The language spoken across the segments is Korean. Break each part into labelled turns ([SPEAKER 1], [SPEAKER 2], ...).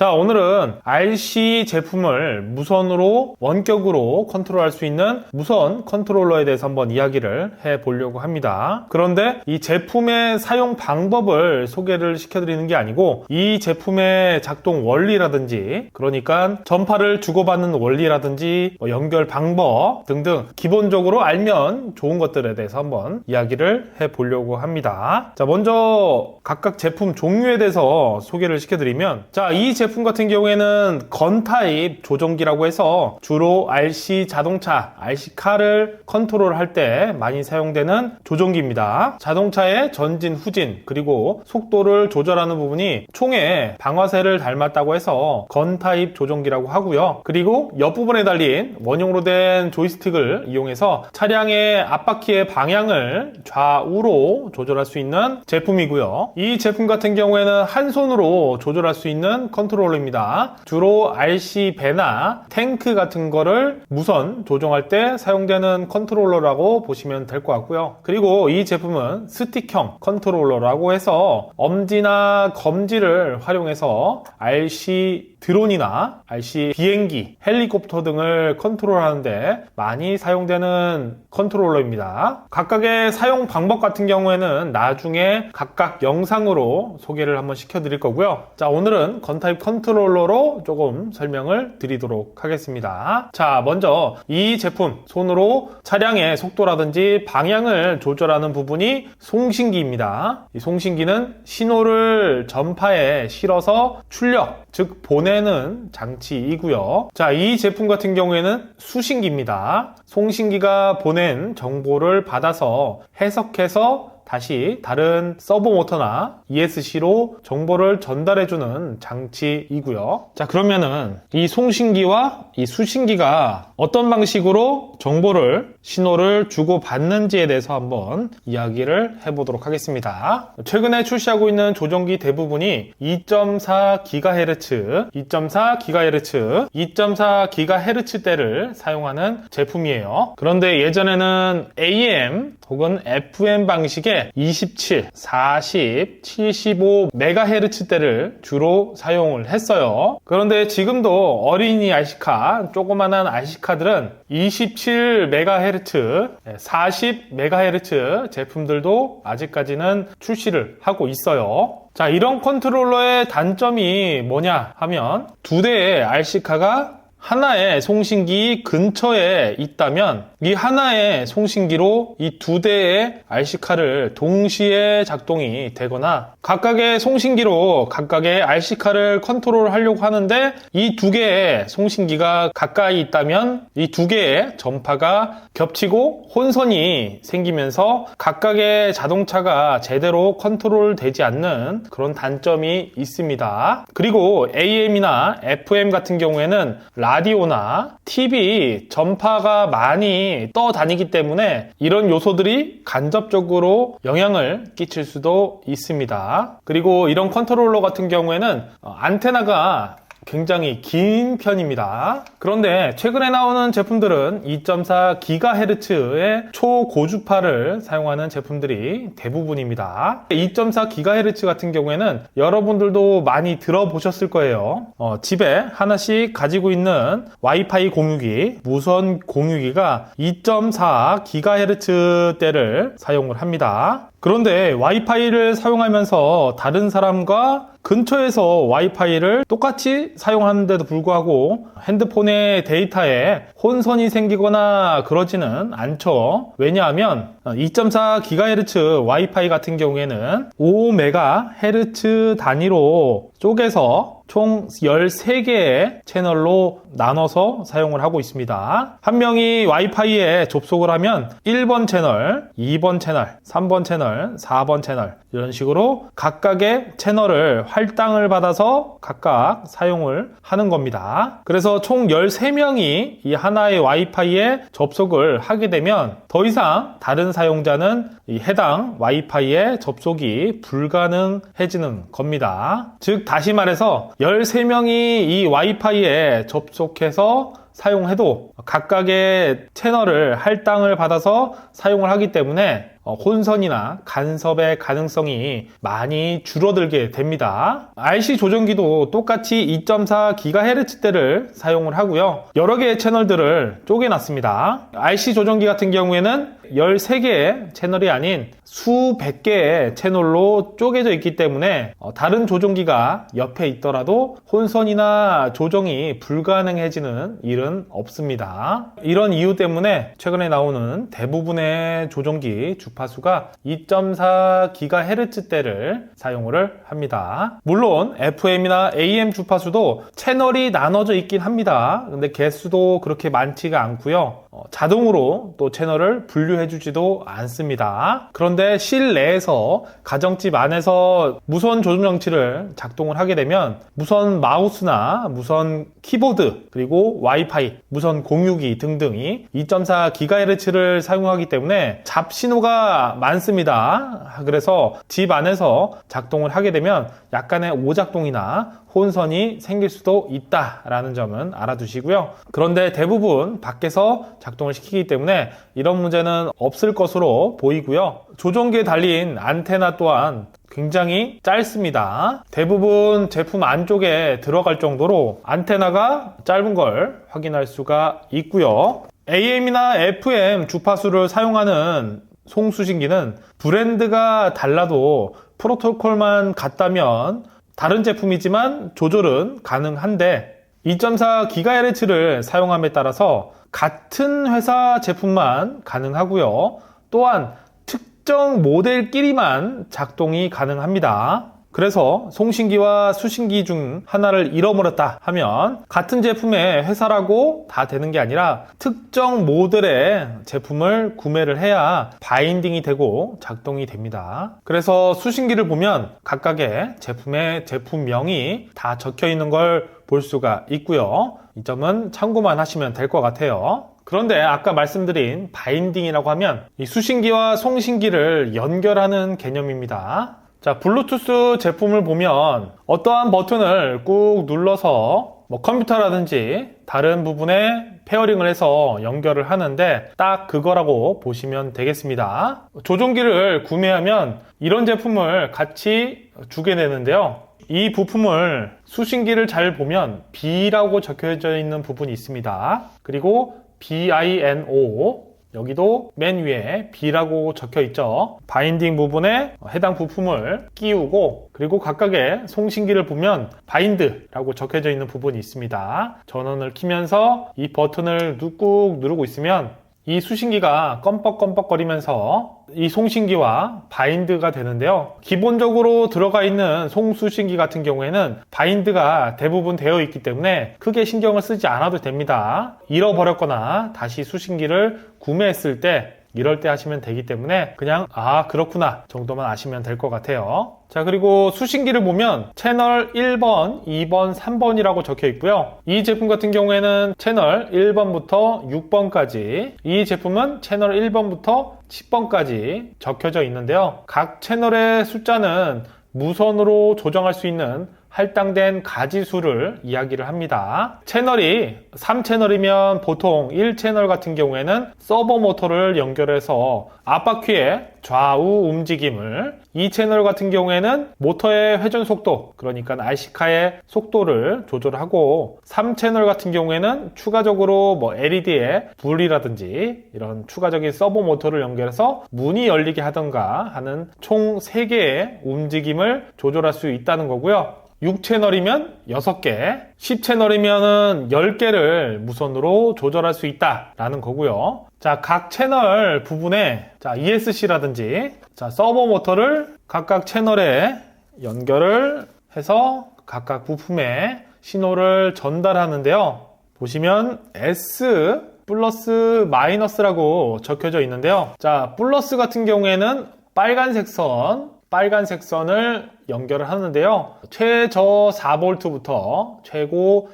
[SPEAKER 1] 자, 오늘은 RC 제품을 무선으로 원격으로 컨트롤할 수 있는 무선 컨트롤러에 대해서 한번 이야기를 해 보려고 합니다. 그런데 이 제품의 사용 방법을 소개를 시켜드리는 게 아니고 이 제품의 작동 원리라든지 그러니까 전파를 주고받는 원리라든지 뭐 연결 방법 등등 기본적으로 알면 좋은 것들에 대해서 한번 이야기를 해 보려고 합니다. 자, 먼저 각각 제품 종류에 대해서 소개를 시켜드리면 자, 이 제품 같은 경우에는 건 타입 조종기라고 해서 주로 RC 자동차, RC 카를 컨트롤할 때 많이 사용되는 조종기입니다. 자동차의 전진, 후진, 그리고 속도를 조절하는 부분이 총의 방아쇠를 닮았다고 해서 건 타입 조종기라고 하고요. 그리고 옆부분에 달린 원형으로 된 조이스틱을 이용해서 차량의 앞바퀴의 방향을 좌우로 조절할 수 있는 제품이고요. 이 제품 같은 경우에는 한 손으로 조절할 수 있는 컨트롤 러입니다. 주로 RC 배나 탱크 같은 거를 무선 조종할 때 사용되는 컨트롤러라고 보시면 될 것 같고요. 그리고 이 제품은 스틱형 컨트롤러라고 해서 엄지나 검지를 활용해서 RC 드론이나 RC 비행기, 헬리콥터 등을 컨트롤하는데 많이 사용되는 컨트롤러입니다. 각각의 사용 방법 같은 경우에는 나중에 각각 영상으로 소개를 한번 시켜드릴 거고요. 자, 오늘은 건타입 컨트롤러로 조금 설명을 드리도록 하겠습니다. 자, 먼저 이 제품 손으로 차량의 속도라든지 방향을 조절하는 부분이 송신기입니다. 이 송신기는 신호를 전파에 실어서 출력, 즉 보내 는 장치이고요. 자, 이 제품 같은 경우에는 수신기입니다. 송신기가 보낸 정보를 받아서 해석해서 다시 다른 서버 모터나 ESC로 정보를 전달해주는 장치이고요. 자, 그러면은 이 송신기와 이 수신기가 어떤 방식으로 정보를, 신호를 주고 받는지에 대해서 한번 이야기를 해보도록 하겠습니다. 최근에 출시하고 있는 조종기 대부분이 2.4GHz, 2.4GHz, 2.4GHz대를 사용하는 제품이에요. 그런데 예전에는 AM 혹은 FM 방식의 27, 40, 75MHz대를 주로 사용을 했어요. 그런데 지금도 어린이 RC카, 조그만한 RC카들은 27MHz, 40MHz 제품들도 아직까지는 출시를 하고 있어요. 자, 이런 컨트롤러의 단점이 뭐냐 하면 두 대의 RC카가 하나의 송신기 근처에 있다면 이 하나의 송신기로 이 두 대의 RC카를 동시에 작동이 되거나 각각의 송신기로 각각의 RC카를 컨트롤하려고 하는데 이 두 개의 송신기가 가까이 있다면 이 두 개의 전파가 겹치고 혼선이 생기면서 각각의 자동차가 제대로 컨트롤 되지 않는 그런 단점이 있습니다. 그리고 AM이나 FM 같은 경우에는 라 디오나 TV 전파가 많이 떠다니기 때문에 이런 요소들이 간접적으로 영향을 끼칠 수도 있습니다. 그리고 이런 컨트롤러 같은 경우에는 어, 안테나가 굉장히 긴 편입니다. 그런데 최근에 나오는 제품들은 2.4GHz의 초고주파를 사용하는 제품들이 대부분입니다. 2.4GHz 같은 경우에는 여러분들도 많이 들어보셨을 거예요. 어, 집에 하나씩 가지고 있는 와이파이 공유기, 무선 공유기가 2.4GHz대를 사용을 합니다. 그런데 와이파이를 사용하면서 다른 사람과 근처에서 와이파이를 똑같이 사용하는데도 불구하고 핸드폰의 데이터에 혼선이 생기거나 그러지는 않죠. 왜냐하면 2.4GHz 와이파이 같은 경우에는 5MHz 단위로 쪼개서 총 13개의 채널로 나눠서 사용을 하고 있습니다. 한 명이 와이파이에 접속을 하면 1번 채널, 2번 채널, 3번 채널, 4번 채널 이런 식으로 각각의 채널을 할당을 받아서 각각 사용을 하는 겁니다. 그래서 총 13명이 이 하나의 와이파이에 접속을 하게 되면 더 이상 다른 사용자는 이 해당 와이파이에 접속이 불가능해지는 겁니다. 즉 다시 말해서 13명이 이 와이파이에 접속해서 사용해도 각각의 채널을 할당을 받아서 사용을 하기 때문에 어, 혼선이나 간섭의 가능성이 많이 줄어들게 됩니다. RC 조정기도 똑같이 2.4GHz대를 사용을 하고요. 여러 개의 채널들을 쪼개놨습니다. RC 조정기 같은 경우에는 13개의 채널이 아닌 수백 개의 채널로 쪼개져 있기 때문에 어, 다른 조종기가 옆에 있더라도 혼선이나 조정이 불가능해지는 일은 없습니다. 이런 이유 때문에 최근에 나오는 대부분의 조종기 주파수가 2.4GHz대를 사용을 합니다. 물론 FM이나 AM 주파수도 채널이 나눠져 있긴 합니다. 근데 개수도 그렇게 많지가 않고요. 어, 자동으로 또 채널을 분류해 주지도 않습니다. 그런데 실내에서 가정집 안에서 무선 조종 장치를 작동을 하게 되면 무선 마우스나 무선 키보드 그리고 와이파이, 무선 공유기 등등이 2.4GHz를 사용하기 때문에 잡신호가 많습니다. 그래서 집 안에서 작동을 하게 되면 약간의 오작동이나 혼선이 생길 수도 있다라는 점은 알아두시고요. 그런데 대부분 밖에서 작동을 시키기 때문에 이런 문제는 없을 것으로 보이고요. 조종기에 달린 안테나 또한 굉장히 짧습니다. 대부분 제품 안쪽에 들어갈 정도로 안테나가 짧은 걸 확인할 수가 있고요. AM이나 FM 주파수를 사용하는 송수신기는 브랜드가 달라도 프로토콜만 같다면 다른 제품이지만 조절은 가능한데 2.4GHz를 사용함에 따라서 같은 회사 제품만 가능하고요. 또한 특정 모델끼리만 작동이 가능합니다. 그래서 송신기와 수신기 중 하나를 잃어버렸다 하면 같은 제품의 회사라고 다 되는 게 아니라 특정 모델의 제품을 구매를 해야 바인딩이 되고 작동이 됩니다. 그래서 수신기를 보면 각각의 제품의 제품명이 다 적혀 있는 걸 볼 수가 있고요. 이 점은 참고만 하시면 될 것 같아요. 그런데 아까 말씀드린 바인딩이라고 하면 이 수신기와 송신기를 연결하는 개념입니다. 자, 블루투스 제품을 보면 어떠한 버튼을 꾹 눌러서 뭐 컴퓨터라든지 다른 부분에 페어링을 해서 연결을 하는데 딱 그거라고 보시면 되겠습니다. 조종기를 구매하면 이런 제품을 같이 주게 되는데요. 이 부품을 수신기를 잘 보면 B라고 적혀져 있는 부분이 있습니다. 그리고 BINO 여기도 맨 위에 B라고 적혀 있죠. 바인딩 부분에 해당 부품을 끼우고 그리고 각각의 송신기를 보면 바인드라고 적혀져 있는 부분이 있습니다. 전원을 키면서 이 버튼을 꾹 누르고 있으면 이 수신기가 껌뻑껌뻑거리면서 이 송신기와 바인드가 되는데요. 기본적으로 들어가 있는 송수신기 같은 경우에는 바인드가 대부분 되어 있기 때문에 크게 신경을 쓰지 않아도 됩니다. 잃어버렸거나 다시 수신기를 구매했을 때 이럴 때 하시면 되기 때문에 그냥 아 그렇구나 정도만 아시면 될 것 같아요. 자 그리고 수신기를 보면 채널 1번, 2번, 3번이라고 적혀 있고요. 이 제품 같은 경우에는 채널 1번부터 6번까지 이 제품은 채널 1번부터 10번까지 적혀져 있는데요. 각 채널의 숫자는 무선으로 조정할 수 있는 할당된 가지 수를 이야기를 합니다. 채널이 3채널이면 보통 1채널 같은 경우에는 서버 모터를 연결해서 앞바퀴의 좌우 움직임을 2채널 같은 경우에는 모터의 회전 속도 그러니까 RC카의 속도를 조절하고 3채널 같은 경우에는 추가적으로 뭐 LED의 불이라든지 이런 추가적인 서버 모터를 연결해서 문이 열리게 하던가 하는 총 3개의 움직임을 조절할 수 있다는 거고요. 6채널이면 6개, 10채널이면 10개를 무선으로 조절할 수 있다라는 거고요. 자, 각 채널 부분에 자, ESC라든지 자, 서버 모터를 각각 채널에 연결을 해서 각각 부품에 신호를 전달하는데요. 보시면 S 플러스 마이너스라고 적혀져 있는데요. 자, 플러스 같은 경우에는 빨간색 선, 빨간색 선을 연결을 하는데요. 최저 4V부터 최고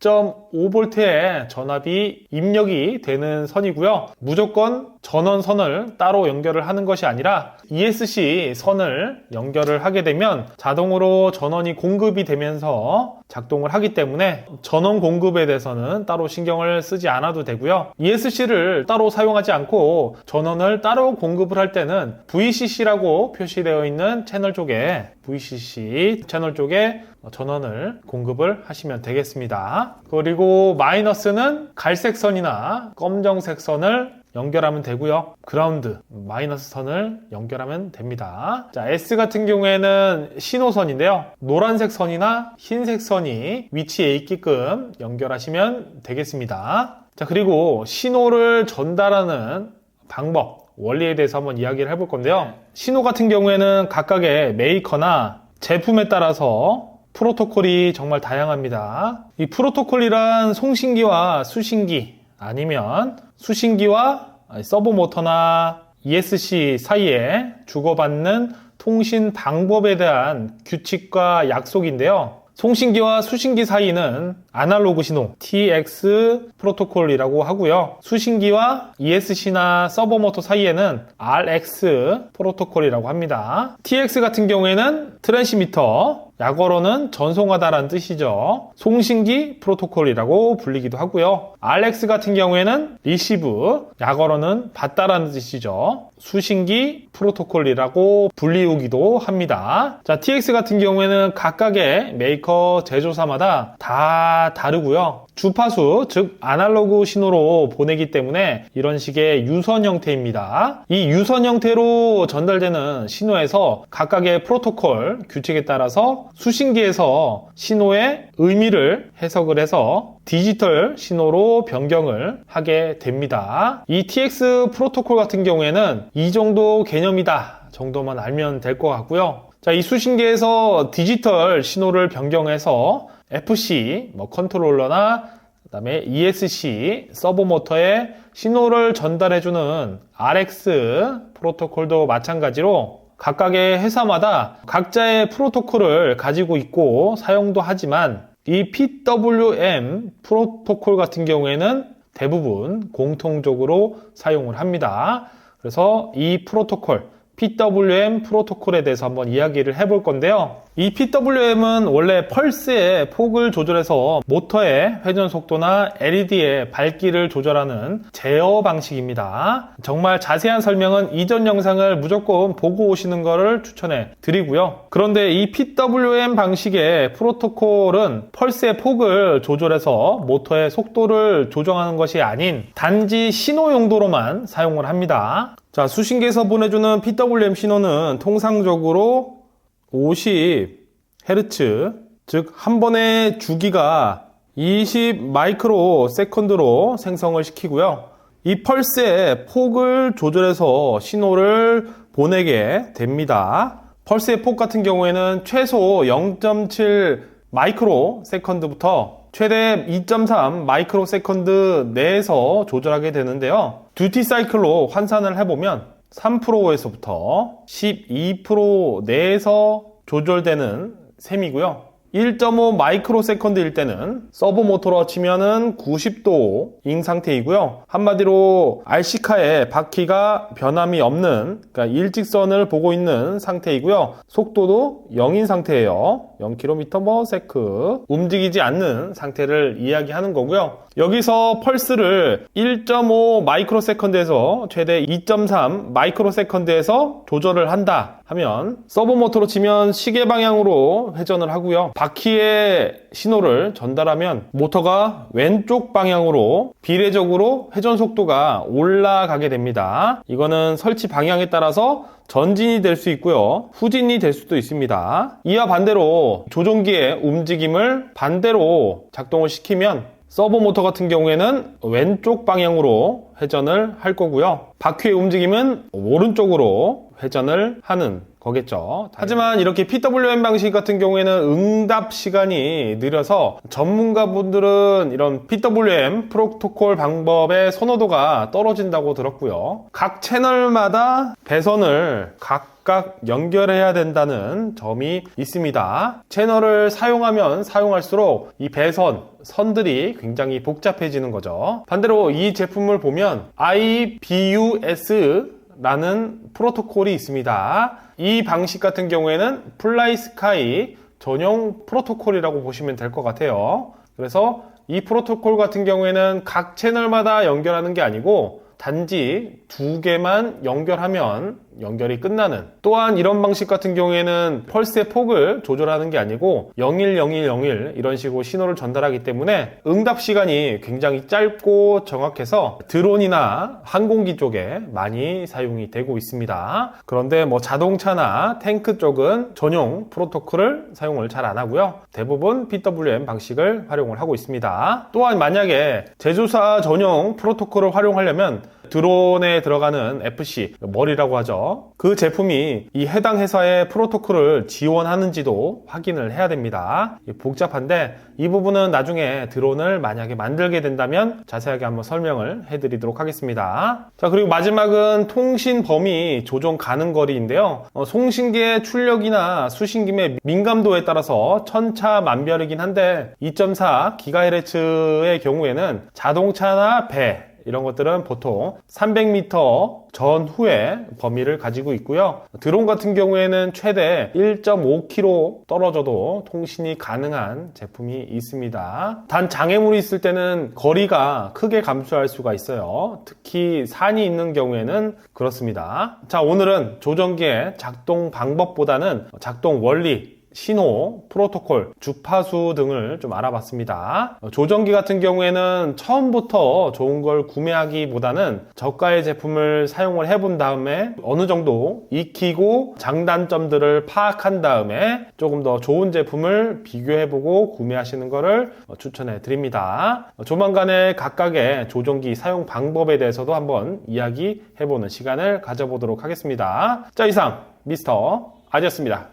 [SPEAKER 1] 2.5V의 전압이 입력이 되는 선이고요. 무조건 전원 선을 따로 연결을 하는 것이 아니라 ESC 선을 연결을 하게 되면 자동으로 전원이 공급이 되면서 작동을 하기 때문에 전원 공급에 대해서는 따로 신경을 쓰지 않아도 되고요. ESC를 따로 사용하지 않고 전원을 따로 공급을 할 때는 VCC라고 표시되어 있는 채널 쪽에 VCC 채널 쪽에 전원을 공급을 하시면 되겠습니다. 그리고 마이너스는 갈색 선이나 검정색 선을 연결하면 되고요. 그라운드, 마이너스 선을 연결하면 됩니다. 자, S 같은 경우에는 신호선인데요. 노란색 선이나 흰색 선이 위치에 있게끔 연결하시면 되겠습니다. 자, 그리고 신호를 전달하는 방법, 원리에 대해서 한번 이야기를 해볼 건데요. 신호 같은 경우에는 각각의 메이커나 제품에 따라서 프로토콜이 정말 다양합니다. 이 프로토콜이란 송신기와 수신기 아니면 수신기와 서버 모터나 ESC 사이에 주고받는 통신 방법에 대한 규칙과 약속인데요. 송신기와 수신기 사이는 아날로그 신호 TX 프로토콜이라고 하고요. 수신기와 ESC나 서버 모터 사이에는 RX 프로토콜이라고 합니다. TX 같은 경우에는 트랜시미터, 약어로는 전송하다라는 뜻이죠. 송신기 프로토콜이라고 불리기도 하고요. RX 같은 경우에는 리시브, 약어로는 받다라는 뜻이죠. 수신기 프로토콜이라고 불리우기도 합니다. 자, TX 같은 경우에는 각각의 메이커 제조사마다 다 다르고요. 주파수, 즉 아날로그 신호로 보내기 때문에 이런 식의 유선 형태입니다. 이 유선 형태로 전달되는 신호에서 각각의 프로토콜 규칙에 따라서 수신기에서 신호의 의미를 해석을 해서 디지털 신호로 변경을 하게 됩니다. 이 TX 프로토콜 같은 경우에는 이 정도 개념이다 정도만 알면 될 것 같고요. 자, 이 수신기에서 디지털 신호를 변경해서 FC, 뭐 컨트롤러나 그다음에 ESC 서버 모터에 신호를 전달해 주는 RX 프로토콜도 마찬가지로 각각의 회사마다 각자의 프로토콜을 가지고 있고 사용도 하지만 이 PWM 프로토콜 같은 경우에는 대부분 공통적으로 사용을 합니다. 그래서 이 프로토콜 PWM 프로토콜에 대해서 한번 이야기를 해볼 건데요. 이 PWM은 원래 펄스의 폭을 조절해서 모터의 회전 속도나 LED의 밝기를 조절하는 제어 방식입니다. 정말 자세한 설명은 이전 영상을 무조건 보고 오시는 것을 추천해 드리고요. 그런데 이 PWM 방식의 프로토콜은 펄스의 폭을 조절해서 모터의 속도를 조정하는 것이 아닌 단지 신호 용도로만 사용을 합니다. 자, 수신기에서 보내주는 PWM 신호는 통상적으로 50Hz, 즉, 한 번의 주기가 20 마이크로 세컨드로 생성을 시키고요. 이 펄스의 폭을 조절해서 신호를 보내게 됩니다. 펄스의 폭 같은 경우에는 최소 0.7 마이크로 세컨드부터 최대 2.3 마이크로 세컨드 내에서 조절하게 되는데요. 듀티 사이클로 환산을 해보면 3%에서부터 12% 내에서 조절되는 셈이고요. 1.5 마이크로 세컨드일 때는 서버 모터로 치면은 90도인 상태이고요. 한마디로 RC카의 바퀴가 변함이 없는 그러니까 일직선을 보고 있는 상태이고요. 속도도 0인 상태예요. 0km/s 움직이지 않는 상태를 이야기하는 거고요. 여기서 펄스를 1.5 마이크로 세컨드에서 최대 2.3 마이크로 세컨드에서 조절을 한다 하면 서버 모터로 치면 시계 방향으로 회전을 하고요. 바퀴의 신호를 전달하면 모터가 왼쪽 방향으로 비례적으로 회전 속도가 올라가게 됩니다. 이거는 설치 방향에 따라서 전진이 될 수 있고요. 후진이 될 수도 있습니다. 이와 반대로 조종기의 움직임을 반대로 작동을 시키면 서버 모터 같은 경우에는 왼쪽 방향으로 회전을 할 거고요. 바퀴의 움직임은 오른쪽으로 회전을 하는 거겠죠. 하지만 이렇게 PWM 방식 같은 경우에는 응답 시간이 느려서 전문가분들은 이런 PWM 프로토콜 방법의 선호도가 떨어진다고 들었고요. 각 채널마다 배선을 각 각 연결해야 된다는 점이 있습니다. 채널을 사용하면 사용할수록 이 배선, 선들이 굉장히 복잡해지는 거죠. 반대로 이 제품을 보면 IBUS 라는 프로토콜이 있습니다. 이 방식 같은 경우에는 플라이 스카이 전용 프로토콜이라고 보시면 될 것 같아요. 그래서 이 프로토콜 같은 경우에는 각 채널마다 연결하는 게 아니고 단지 두 개만 연결하면 연결이 끝나는 또한 이런 방식 같은 경우에는 펄스의 폭을 조절하는 게 아니고 01001 이런 식으로 신호를 전달하기 때문에 응답 시간이 굉장히 짧고 정확해서 드론이나 항공기 쪽에 많이 사용이 되고 있습니다. 그런데 뭐 자동차나 탱크 쪽은 전용 프로토콜을 사용을 잘 안 하고요. 대부분 PWM 방식을 활용을 하고 있습니다. 또한 만약에 제조사 전용 프로토콜을 활용하려면 드론에 들어가는 FC, 머리라고 하죠. 그 제품이 이 해당 회사의 프로토콜을 지원하는지도 확인을 해야 됩니다. 복잡한데 이 부분은 나중에 드론을 만약에 만들게 된다면 자세하게 한번 설명을 해드리도록 하겠습니다. 자, 그리고 마지막은 통신 범위 조정 가능 거리인데요. 어, 송신기의 출력이나 수신김의 민감도에 따라서 천차만별이긴 한데 2.4 GHz의 경우에는 자동차나 배, 이런 것들은 보통 300m 전후의 범위를 가지고 있고요. 드론 같은 경우에는 최대 1.5km 떨어져도 통신이 가능한 제품이 있습니다. 단 장애물이 있을 때는 거리가 크게 감소할 수가 있어요. 특히 산이 있는 경우에는 그렇습니다. 자, 오늘은 조정기의 작동 방법보다는 작동 원리, 신호, 프로토콜, 주파수 등을 좀 알아봤습니다. 조정기 같은 경우에는 처음부터 좋은 걸 구매하기보다는 저가의 제품을 사용을 해본 다음에 어느 정도 익히고 장단점들을 파악한 다음에 조금 더 좋은 제품을 비교해보고 구매하시는 것을 추천해 드립니다. 조만간에 각각의 조정기 사용 방법에 대해서도 한번 이야기해보는 시간을 가져보도록 하겠습니다. 자, 이상 미스터 아지였습니다.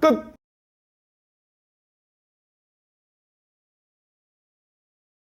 [SPEAKER 1] 끝!